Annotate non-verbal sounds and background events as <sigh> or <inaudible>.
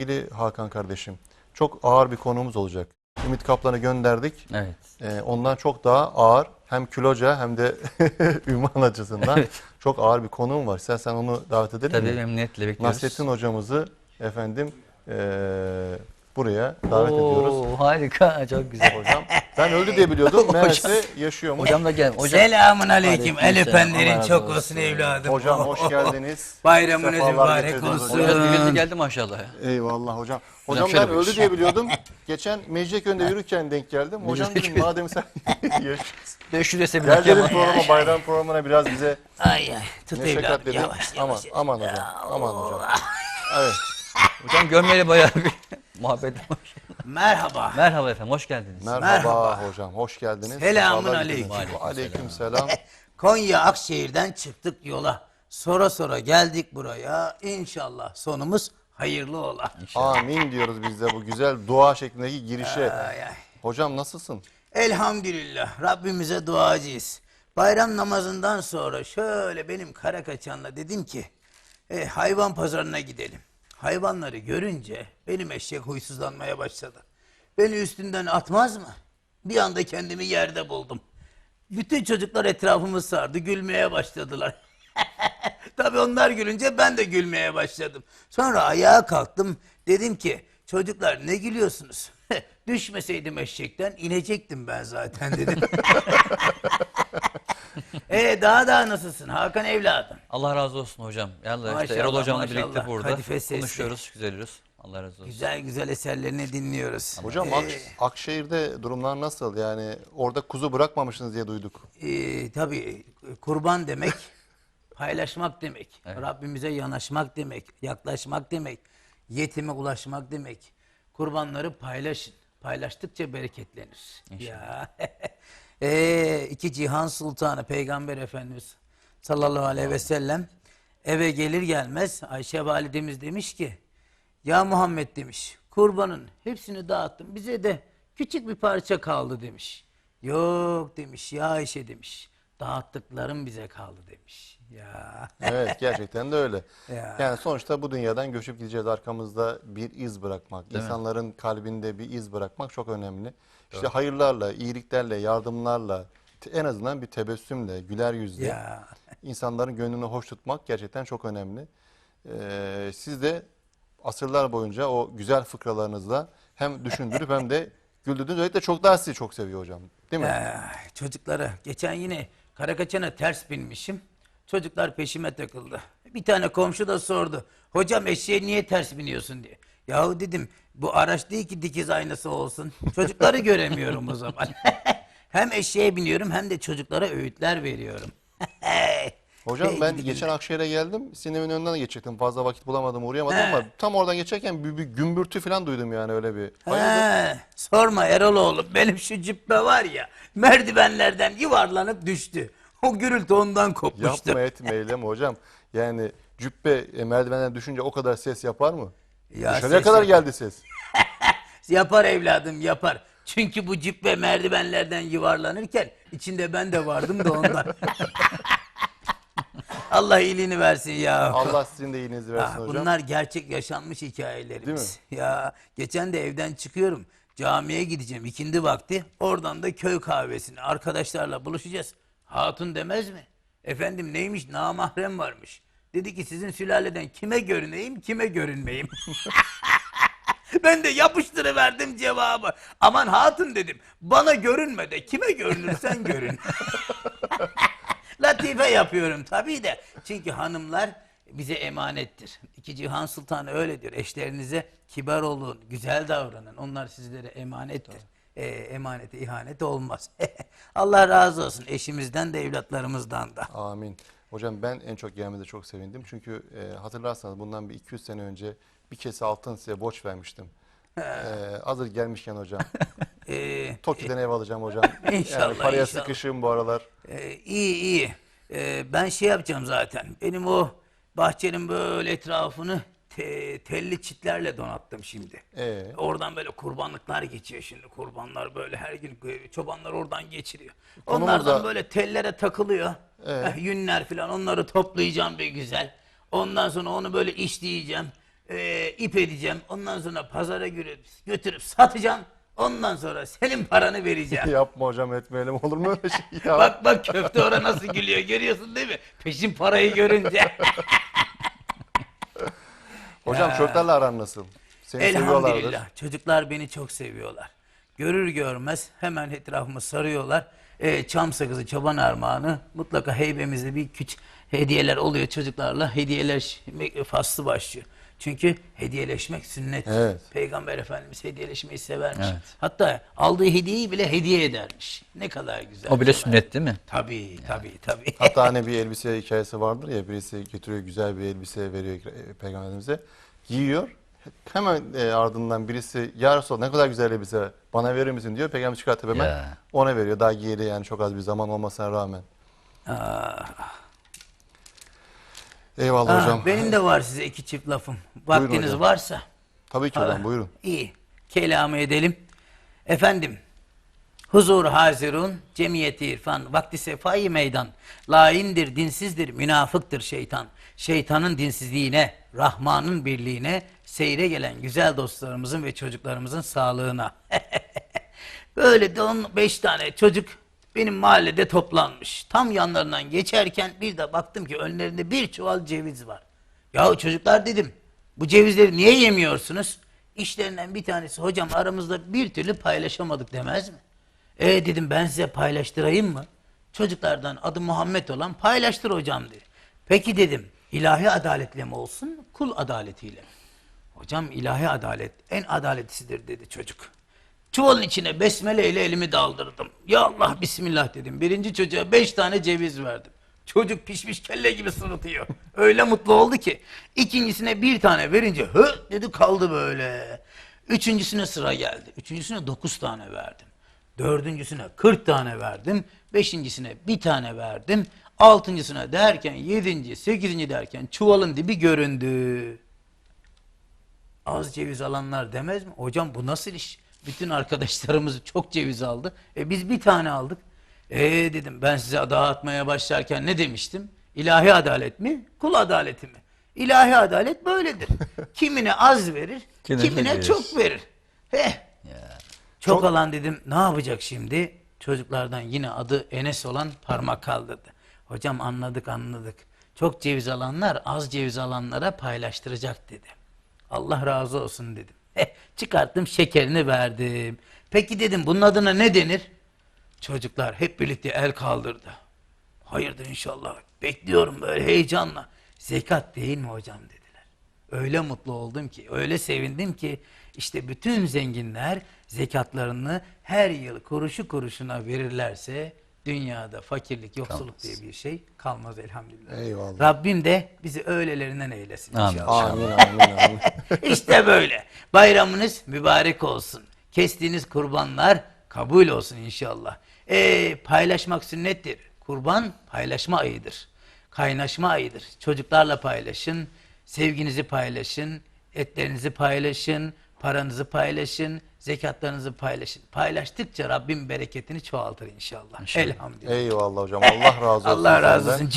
Sevgili Hakan kardeşim, çok ağır bir konumuz olacak. Ümit Kaplan'ı gönderdik. Evet. Ee, ondan çok daha ağır hem kiloca hem de <laughs> ünvan açısından çok ağır bir konum var. Sen sen onu davet edelim Tabii mi? memnuniyetle bekliyoruz. Nasrettin hocamızı efendim eee, buraya davet ediyoruz. Oo, harika, çok güzel. Hocam <laughs> ben öldü diye biliyordum. <laughs> Meğerse yaşıyormuş. Hocam da gel. Hocam. Selamun aleyküm. El öpenlerin çok olsun evladım. Hocam hoş geldiniz. Bayramınız Sefalar mübarek getirdiniz olsun. hocam. Hocam bir geldi maşallah. ya. Eyvallah hocam. Hocam şöyle ben öldü diye biliyordum. <laughs> Geçen Mecidiyeköy'de yürürken denk geldim. Hocam dedim madem sen <laughs> yaşıyorsun. 500 ese Gel dedim ama. programa bayram programına biraz bize Ay ay. Tut neşekat evladım. dedi. Yavaş Aman yavaş. aman hocam. Aman hocam. Evet. Hocam görmeyeli bayağı bir muhabbet. Merhaba. Merhaba efendim, hoş geldiniz. Merhaba, Merhaba. hocam. Hoş geldiniz. Selamun Sefalar aleyküm. getirdiniz. Aleyküm selam. <laughs> Konya Akşehir'den çıktık yola. Sonra sonra geldik buraya. İnşallah sonumuz hayırlı ola. Amin diyoruz biz de bu güzel dua şeklindeki girişe. Ay ay. Hocam nasılsın? Elhamdülillah Rabbimize duacıyız. Bayram namazından sonra şöyle benim kara kaçanla dedim ki e, hayvan pazarına gidelim. Hayvanları görünce benim eşek huysuzlanmaya başladı. Beni üstünden atmaz mı? Bir anda kendimi yerde buldum. Bütün çocuklar etrafımı sardı, gülmeye başladılar. <laughs> Tabii onlar gülünce ben de gülmeye başladım. Sonra ayağa kalktım. Dedim ki çocuklar ne gülüyorsunuz? <laughs> Düşmeseydim eşekten inecektim ben zaten dedim. <laughs> e daha daha nasılsın Hakan evladım? Allah razı olsun hocam. Yallah işte Erol hocamla maşallah. birlikte burada konuşuyoruz, güzeliyoruz. Allah razı olsun. Güzel güzel eserlerini dinliyoruz. Hocam Ee, Ak- Akşehir'de durumlar nasıl? Yani orada kuzu bırakmamışsınız diye duyduk. e, tabii kurban demek <laughs> paylaşmak demek. Rabbimize yanaşmak demek, yaklaşmak demek, yetime ulaşmak demek. Kurbanları paylaşın. Paylaştıkça bereketlenir. Ya. <laughs> e, iki cihan sultanı Peygamber Efendimiz sallallahu aleyhi ve sellem eve gelir gelmez Ayşe validemiz demiş ki ya Muhammed demiş kurbanın hepsini dağıttım bize de küçük bir parça kaldı demiş. Yok demiş ya Ayşe demiş dağıttıklarım bize kaldı demiş. Ya Evet gerçekten de öyle. <laughs> Ya. Yani sonuçta bu dünyadan göçüp gideceğiz arkamızda bir iz bırakmak. insanların kalbinde bir iz bırakmak çok önemli. İşte hayırlarla, iyiliklerle, yardımlarla, en azından bir tebessümle, güler yüzle ya insanların gönlünü hoş tutmak gerçekten çok önemli. Ee, siz de asırlar boyunca o güzel fıkralarınızla hem düşündürüp hem de güldürdünüz. Özellikle çok daha sizi çok seviyor hocam. Değil mi? Ay, çocuklara geçen yine karakaçana ters binmişim. Çocuklar peşime takıldı. Bir tane komşu da sordu. Hocam eşeğe niye ters biniyorsun diye. Yahu dedim bu araç değil ki dikiz aynası olsun. Çocukları göremiyorum o zaman. <laughs> hem eşeğe biniyorum hem de çocuklara öğütler veriyorum. <laughs> Hocam ben geçen. Akşehir'e geldim. Sinemin önünden de geçecektim. Fazla vakit bulamadım, uğrayamadım ama tam oradan geçerken bir, bir gümbürtü falan duydum yani öyle bir. He, sorma Erol oğlum benim şu cübbe var ya merdivenlerden yuvarlanıp düştü. O gürültü ondan kopmuştu. Yapma etme eyleme hocam. Yani cübbe e, merdivenden düşünce o kadar ses yapar mı? Ya Dışarıya ses kadar yapar. geldi ses. <laughs> Yapar evladım yapar. Çünkü bu cübbe merdivenlerden yuvarlanırken içinde ben de vardım da ondan. <laughs> Allah iyiliğini versin ya. Allah sizin de iyiliğinizi versin Ah, hocam. bunlar gerçek yaşanmış hikayelerimiz. Ya geçen de evden çıkıyorum. Camiye gideceğim ikindi vakti. Oradan da köy kahvesine arkadaşlarla buluşacağız. Hatun demez mi? Efendim neymiş namahrem varmış. Dedi ki sizin sülaleden kime görüneyim kime görünmeyeyim. <laughs> <laughs> Ben de yapıştırıverdim cevabı. Aman hatun dedim. Bana görünme de kime görünürsen görün. <laughs> Latife yapıyorum tabii de. Çünkü hanımlar bize emanettir. İki Cihan Sultanı öyle diyor. Eşlerinize kibar olun, güzel davranın. Onlar sizlere emanettir. Ee, emanete ihanet olmaz. <laughs> Allah razı olsun eşimizden de evlatlarımızdan da. Amin. Hocam ben en çok gelmede çok sevindim. Çünkü e, hatırlarsanız bundan bir 200 sene önce bir kese altın size borç vermiştim. E, hazır gelmişken hocam. <laughs> Ee, Toki'den ev alacağım hocam. <laughs> İnşallah, Yani paraya inşallah. sıkışığım bu aralar. Ee, iyi iyi. Ee, ben şey yapacağım zaten. Benim o bahçenin böyle etrafını te- telli çitlerle donattım şimdi. Ee? Oradan böyle kurbanlıklar geçiyor şimdi. Kurbanlar böyle her gün e, çobanlar oradan geçiriyor. Konumuz Onlardan da- böyle tellere takılıyor. Ee? Eh, yünler falan onları toplayacağım bir güzel. Ondan sonra onu böyle işleyeceğim. E, ip edeceğim. Ondan sonra pazara götürüp, götürüp satacağım. Ondan sonra senin paranı vereceğim. <laughs> Yapma hocam etmeyelim olur mu öyle şey ya? bak bak köfte orada nasıl gülüyor görüyorsun değil mi? Peşin parayı görünce. <laughs> hocam çocuklarla aran nasıl? Seni seviyorlardır. Elhamdülillah. Çocuklar beni çok seviyorlar. Görür görmez hemen etrafımı sarıyorlar. Ee, çam sakızı, çoban armağanı mutlaka heybemizde bir küçük hediyeler oluyor çocuklarla. Hediyeleşmek faslı başlıyor. Çünkü hediyeleşmek sünnet. Evet. Peygamber Efendimiz hediyeleşmeyi severmiş. Evet. Hatta aldığı hediyeyi bile hediye edermiş. Ne kadar güzel. O bile sever. sünnet değil mi? Tabii tabii tabii. <laughs> Hatta hani bir elbise hikayesi vardır ya birisi getiriyor güzel bir elbise veriyor peygamberimize. Giyiyor. Hemen e, ardından birisi ya Resulallah ne kadar güzel elbise bana verir misin diyor. Peygamber çıkartıp hemen Ya. ona veriyor. Daha giyeli yani çok az bir zaman olmasına rağmen. Eyvallah Ah, hocam. benim de var size iki çift lafım. Vaktiniz hocam. varsa. Tabii ki hocam buyurun. İyi. Kelamı edelim. Efendim, huzur hazirun, cemiyeti irfan, vakti sefai meydan. Laindir, dinsizdir, münafıktır şeytan. Şeytanın dinsizliğine, Rahman'ın birliğine, seyre gelen güzel dostlarımızın ve çocuklarımızın sağlığına. <laughs> Böyle de on beş tane çocuk benim mahallede toplanmış. Tam yanlarından geçerken bir de baktım ki önlerinde bir çuval ceviz var. Yahu çocuklar dedim bu cevizleri niye yemiyorsunuz? İşlerinden bir tanesi hocam aramızda bir türlü paylaşamadık demez mi? E dedim ben size paylaştırayım mı? Çocuklardan adı Muhammed olan paylaştır hocam dedi. Peki dedim ilahi adaletle mi olsun kul adaletiyle? Hocam ilahi adalet en adaletlisidir dedi çocuk. Çuvalın içine besmele ile elimi daldırdım. Ya Allah bismillah dedim. Birinci çocuğa beş tane ceviz verdim. Çocuk pişmiş kelle gibi sırıtıyor. Öyle mutlu oldu ki. İkincisine bir tane verince hı dedi kaldı böyle. Üçüncüsüne sıra geldi. Üçüncüsüne dokuz tane verdim. Dördüncüsüne kırk tane verdim. Beşincisine bir tane verdim. Altıncısına derken yedinci, sekizinci derken çuvalın dibi göründü. Az ceviz alanlar demez mi? Hocam bu nasıl iş? Bütün arkadaşlarımız çok ceviz aldı. E biz bir tane aldık. E dedim ben size dağıtmaya başlarken ne demiştim? İlahi adalet mi? Kul adaleti mi? İlahi adalet böyledir. <laughs> Kimine az verir, Kimine kimine verir. çok verir. Heh. Çok, alan dedim ne yapacak şimdi? Çocuklardan yine adı Enes olan parmak kaldırdı. Hocam anladık anladık. Çok ceviz alanlar az ceviz alanlara paylaştıracak dedi. Allah razı olsun dedim. <laughs> Çıkarttım şekerini verdim. Peki dedim bunun adına ne denir? Çocuklar hep birlikte el kaldırdı. Hayırdır inşallah. Bekliyorum böyle heyecanla. Zekat değil mi hocam dediler. Öyle mutlu oldum ki, öyle sevindim ki işte bütün zenginler zekatlarını her yıl kuruşu kuruşuna verirlerse dünyada fakirlik, yoksulluk diye bir şey kalmaz elhamdülillah. Eyvallah. Rabbim de bizi öylelerinden eylesin Amin. inşallah. Amin amin amin. <laughs> İşte böyle. Bayramınız mübarek olsun. Kestiğiniz kurbanlar kabul olsun inşallah. Ee, paylaşmak sünnettir. Kurban paylaşma ayıdır. Kaynaşma ayıdır. Çocuklarla paylaşın, sevginizi paylaşın, etlerinizi paylaşın, paranızı paylaşın, zekatlarınızı paylaşın. Paylaştıkça Rabbim bereketini çoğaltır inşallah. Elhamdülillah. Eyvallah hocam Allah razı <laughs> olsun. Allah razı olsun. Cim